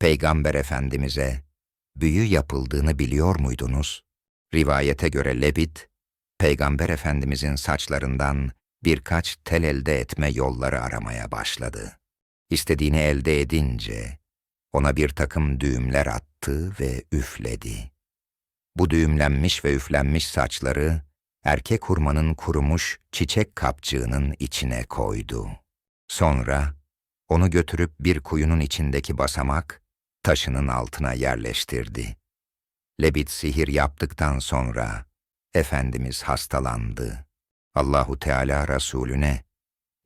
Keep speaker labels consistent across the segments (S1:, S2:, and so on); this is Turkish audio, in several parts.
S1: Peygamber Efendimiz'e büyü yapıldığını biliyor muydunuz? Rivayete göre Lebit, Peygamber Efendimizin saçlarından birkaç tel elde etme yolları aramaya başladı. İstediğini elde edince ona bir takım düğümler attı ve üfledi. Bu düğümlenmiş ve üflenmiş saçları erkek hurmanın kurumuş çiçek kapçığının içine koydu. Sonra onu götürüp bir kuyunun içindeki basamak taşının altına yerleştirdi. Lebit sihir yaptıktan sonra Efendimiz hastalandı. Allahu Teala Resulüne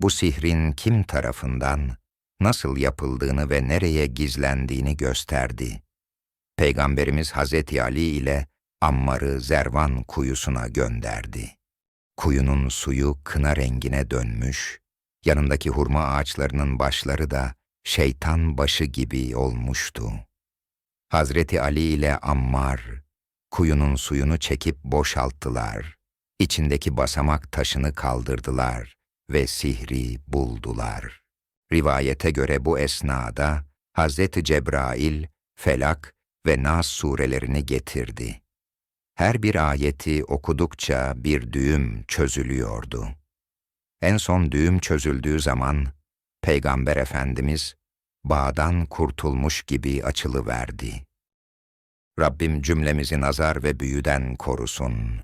S1: bu sihrin kim tarafından nasıl yapıldığını ve nereye gizlendiğini gösterdi. Peygamberimiz Hazreti Ali ile Ammar'ı Zervan kuyusuna gönderdi. Kuyunun suyu kına rengine dönmüş, yanındaki hurma ağaçlarının başları da şeytan başı gibi olmuştu. Hazreti Ali ile Ammar, kuyunun suyunu çekip boşalttılar, içindeki basamak taşını kaldırdılar ve sihri buldular. Rivayete göre bu esnada Hazreti Cebrail, Felak ve Nas surelerini getirdi. Her bir ayeti okudukça bir düğüm çözülüyordu. En son düğüm çözüldüğü zaman Peygamber Efendimiz bağdan kurtulmuş gibi açılıverdi. Rabbim cümlemizi nazar ve büyüden korusun.